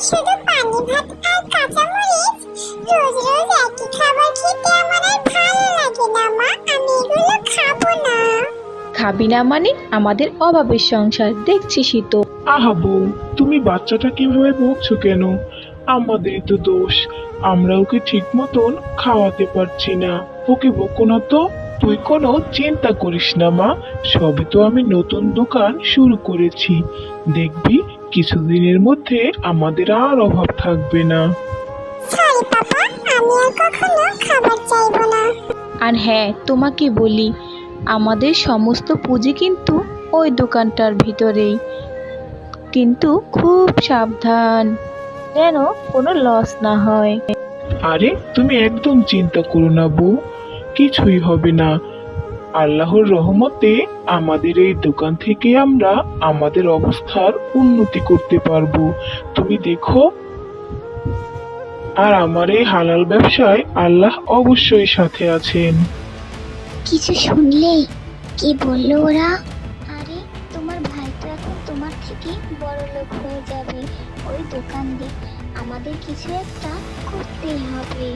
শুধু পানি ভাত আর কাঁচামরিচ। রোজ রোজ একই খাবার খেতে আমার আর ভালো লাগে না মা। আমি এগুলো খাব না। খাবি না মানে? আমাদের অভাবের সংসার দেখছিসই তো। আহা বউ তুমি বাচ্চাটা কীভাবে বকছো কেন? আমাদেরই তো দোষ। আমরা ওকে ঠিক মতন খাওয়াতে পারছি না। ওকে বকো না তো। তুই কোনো চিন্তা করিস না মা। সবে তো আমি নতুন দোকান শুরু করেছি। দেখবি কিছুদিনের মধ্যে আমাদের আর অভাব থাকবে না। সরি পাপা আমি আর কখনো খাবার চাইব না। আর হ্যাঁ তোমাকে বলি আমাদের সমস্ত পুঁজি কিন্তু ওই দোকানটার ভিতরেই। কিন্তু খুব সাবধান যেন কোনো লস না হয়। আরে তুমি একদম চিন্তা করো না বউ কিছুই হবে না। আল্লাহর রহমতে আমাদের এই দোকান থেকে আমরা আমাদের অবস্থার উন্নতি করতে পারব। তুমি দেখো। আর আমার এই হালাল ব্যবসায় আল্লাহ অবশ্যই সাথে আছেন। কিছু শুনলে কি বলল ওরা? আরে, তোমার ভাই তো এখন তোমার থেকে বড় লোক হয়ে যাবে। ওই দোকান দিয়ে আমাদের কিছু একটা করতেই হবে।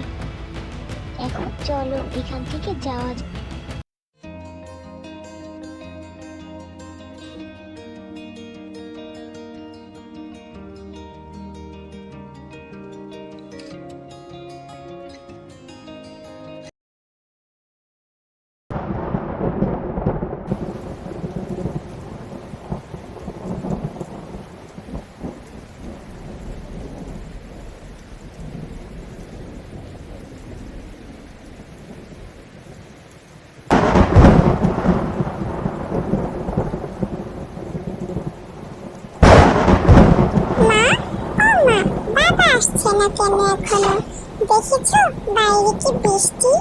এখন চলো এখান থেকে যাওয়া যাক। কেন এখনও। দেখেছ বাইরে কি বৃষ্টি?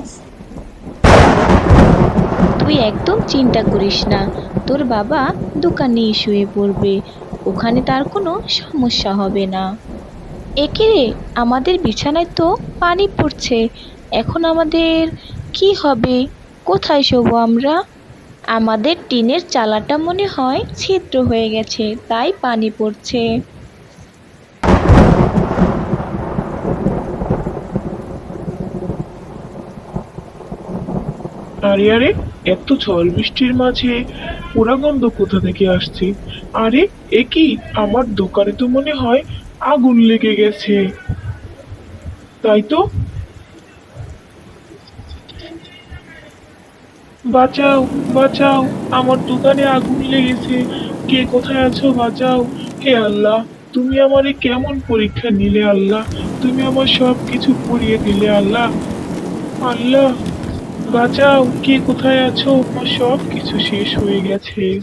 তুই একদম চিন্তা করিস না। তোর বাবা দোকানেই শুয়ে পড়বে। ওখানে তার কোনো সমস্যা হবে না। একে রে, আমাদের বিছানায় তো পানি পড়ছে। এখন আমাদের কি হবে? কোথায় শোবো আমরা? আমাদের টিনের চালাটা মনে হয় ছিদ্র হয়ে গেছে, তাই পানি পড়ছে। আরে আরে, এত ঝড় বৃষ্টির মাঝে পোড়া গন্ধ কোথা থেকে আসছে? আরে, এ কি? আমার দোকানে তো মনে হয় আগুন লেগে গেছে। তাই তো? বাঁচাও বাঁচাও, আমার দোকানে আগুন লেগেছে। কে কোথায় আছো? বাঁচাও। হে আল্লাহ, তুমি আমারে কেমন পরীক্ষা নিলে আল্লাহ? তুমি আমার সব কিছু পুড়িয়ে দিলে আল্লাহ। আল্লাহ। বাঁচাও, কে কোথায় আছো? আমার সব কিছু শেষ হয়ে গেছে।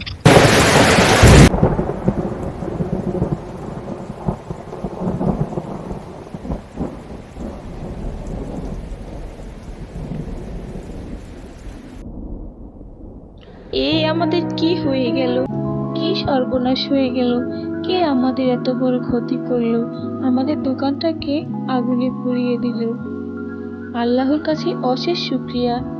এ আমাদের কি হয়ে গেল? কি সর্বনাশ হয়ে গেল? কে আমাদের এত বড় ক্ষতি করল? আমাদের দোকানটাকে আগুনে পুড়িয়ে দিল। আল্লাহর কাছে অশেষ শুক্রিয়া।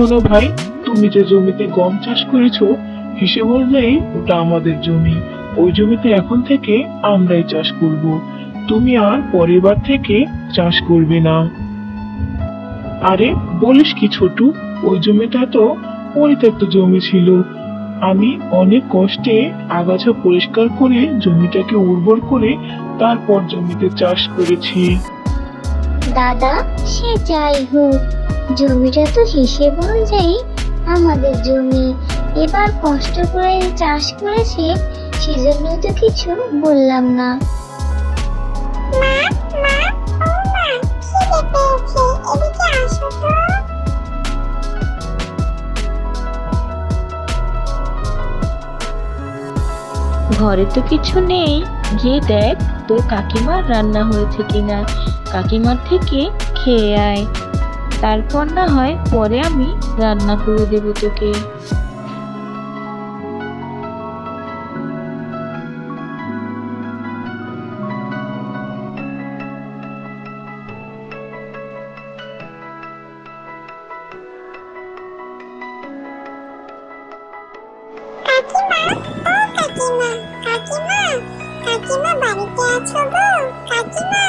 শোনো ভাই, তুমি যে জমিতে গম চাষ করেছ, হিসেব অনুযায়ী ওটা আমাদের জমি। ওই জমিতে এখন থেকে আমরাই চাষ করব। তুমি আর পরের থেকে চাষ করবে না। আরে, বলিস কি ছোটু? ওই জমিটা তো পরিত্যক্ত জমি ছিল। আমি অনেক কষ্টে আগাছা পরিষ্কার করে জমিটাকে উর্বর করে তারপর জমিতে চাষ করেছি। দাদা, সে যাই হোক। জমিটা তো হিসেব অনুযায়ী আমাদের জমি। এবার কষ্ট করে চাষ করেছে সেজন্য তো কিছু বললাম না। মা মা ও মা খিদে পেয়েছে এদিকে আসো তো। ঘরে তো কিছু নেই। গিয়ে দেখ তোর কাকিমার রান্না হয়েছে কিনা। কাকিমার থেকে খেয়ে আয়। তারপর না হয় পরে আমি রান্না করে দেব তোকে। কাকিমা বাড়িতে আছো গো কাকিমা।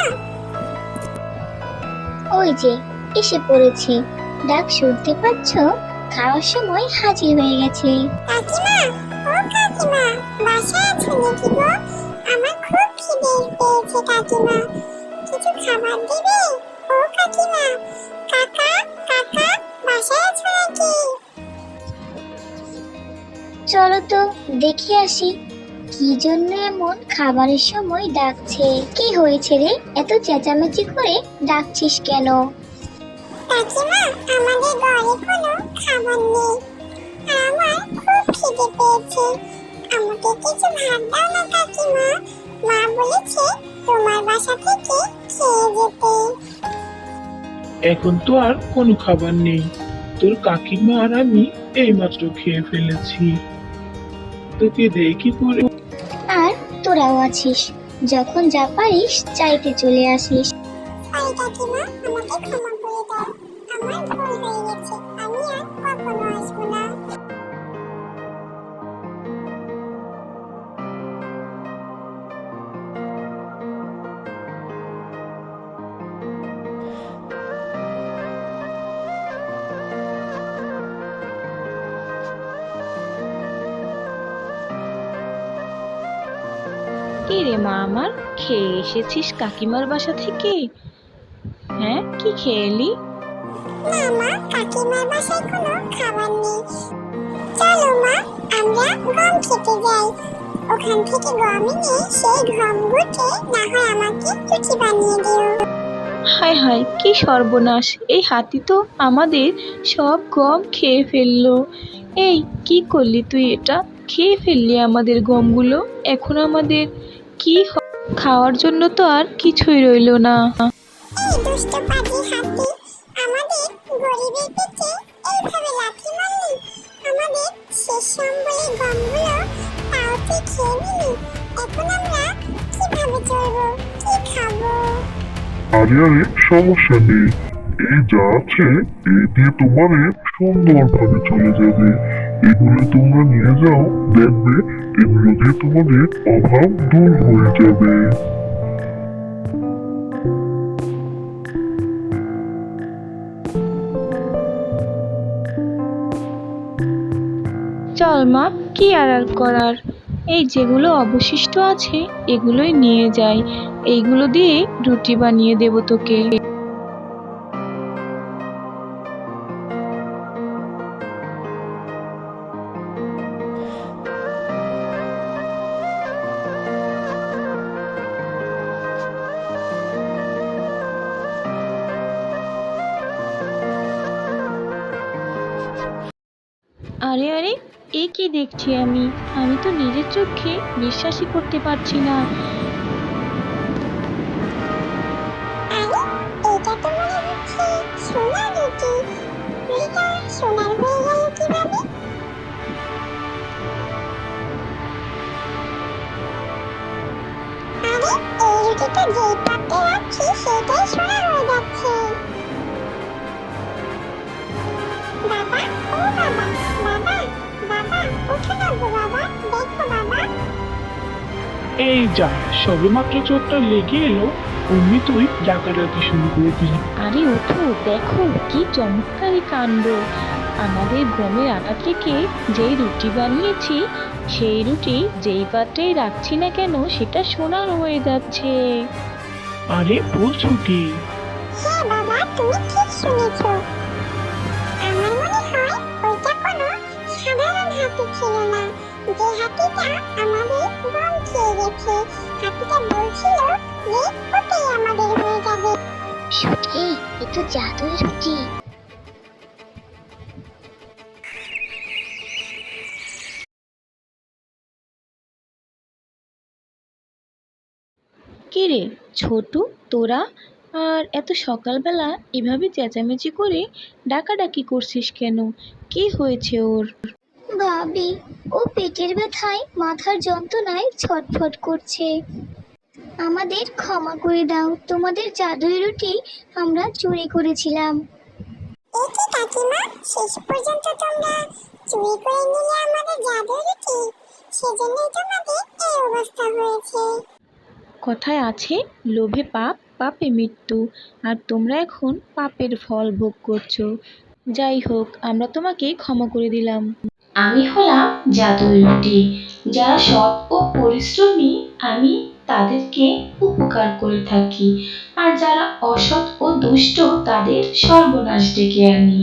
ওই যে এসে পড়েছি। ডাক শুনতে পাচ্ছ খাওয়ার সময় হাজির হয়ে গেছে। কাকিমা ও কাকিমা বাসায় আছো নাকি গো? আমার খুব খিদে পেয়েছে কাকিমা। কিছু খাবার দিবে? ও কাকিমা কাকা কাকা বাসায় আছো নাকি? চলো তো দেখে আসি। কি জন্য এমন খাবারের সময় ডাকছে? কি হয়েছে রে? এত চেঁচামেচি করে ডাকছিস কেন? কাকিমা আমাদের ঘরে কোনো খাবার নেই। আর আমার খুব খিদে পেয়েছে। আমাকে কিছু ভাত দাও না কাকিমা। মা বলেছে তোমার বাসা থেকে খেয়ে যেতে। এখন তো আর কোনো খাবার নেই। তোর কাকিমা আর আমি এইমাত্র খেয়ে ফেলেছি। তোকে দেখি করে আর তোরাও আছিস। যখন যা পারিস চাইতে চলে আসিস। কাকিমা আমাকে ক্ষমা আমার কি রে মা আমার খেয়ে এসেছিস কাকিমার বাসা থেকে? হ্যাঁ কি খেয়ে এলি? না মা কাকিমার বাসায় কোনো খাবার নেই। চলো মা আমরা গম খেতে যাই। ওখান থেকে গম এনে সেই গম গুটে না হয় আমাকে বানিয়ে দিও। হায় হায় কি সর্বনাশ। এই হাতি তো আমাদের সব গম খেয়ে ফেলল। এই কি করলি তুই এটা? খেয়ে ফেললি আমাদের গমগুলো? এখন আমাদের কি খাওয়ার জন্য তো আর কিছুই রইল না। এই দুষ্ট পাজি হাতি আমাদের গরিবের পেটে এইভাবে লাথি মারলি আমাদের শেষ সম্বলে গমগুলো তাও খেয়ে নিলি। এখন আমরা কীভাবে চলবো? কি খাব? আরে আরে, সমস্যা নেই। এই যা আছে, এই দিয়ে তোমাদের সুন্দরভাবে চলে যাবে। এগুলো তোমরা নিয়ে যাও, দেখবে এগুলো দিয়ে তোমাদের অভাব দূর হয়ে যাবে। মা কি আর করার? এই যেগুলো অবশিষ্ট আছে, এগুলোই নিয়ে যাই। এইগুলো দিয়ে রুটি বানিয়ে দেবো তোকে। আরে আরে এ কি দেখছি আমি? আমি তো নিজের চোখে বিশ্বাসই করতে পারছি না। আরে এই রুটিটা যেই পাত্রে রাখছি, সেটাই সোনা এই যা সবেমাত্র চোখটা লেগে এলো অমনি তুই ডাকাডাকি শুরু করে দিলি। আরে ওঠো দেখো কি চমৎকারী কাণ্ড। আমাদের গমের আটা থেকে যেই রুটি বানিয়েছি সেই রুটি যেই পাত্রেই রাখছি না কেন সেটা সোনার হয়ে যাচ্ছে। আরে বলছো কি? হ্যাঁ বাবা তুমি ঠিক শুনেছ। আমার মনে হয় ওইটা কোনো সাধারণ হাতি ছিল না। যে হাতিটা আমাদের খেয়ে গেছে। হাতিটা বলছিল যে, ওটাই আমাদের হয়ে যাবে। সত্যি রে, ছোটু, তোরা? আর এত সকালবেলা এভাবে চেঁচামেচি করে ডাকাডাকি করছিস কেন? কি হয়েছে ওর? ভাবি ও পেটের ব্যথায় মাথার যন্ত্রণায় ছটফট করছে। আমাদের ক্ষমা করে দাও তোমাদের জাদুই রুটি আমরা চুরি করেছিলাম। এই কাকিমা শেষ পর্যন্ত তোমরা চুরি করে নিলে আমাদের জাদু রুটি। সেজন্যই তোমাদের এই অবস্থা হয়েছে। কথায় আছে লোভে পাপ পাপে মৃত্যু আর তোমরা এখন পাপের ফল ভোগ করছ। যাই হোক আমরা তোমাকে ক্ষমা করে দিলাম। আমি হলাম জাদুই রুটি। যারা সৎ ও পরিশ্রমী, আমি তাদেরকে উপকার করে থাকি। আর যারা অসৎ ও দুষ্ট, তাদের সর্বনাশ ডেকে আনি।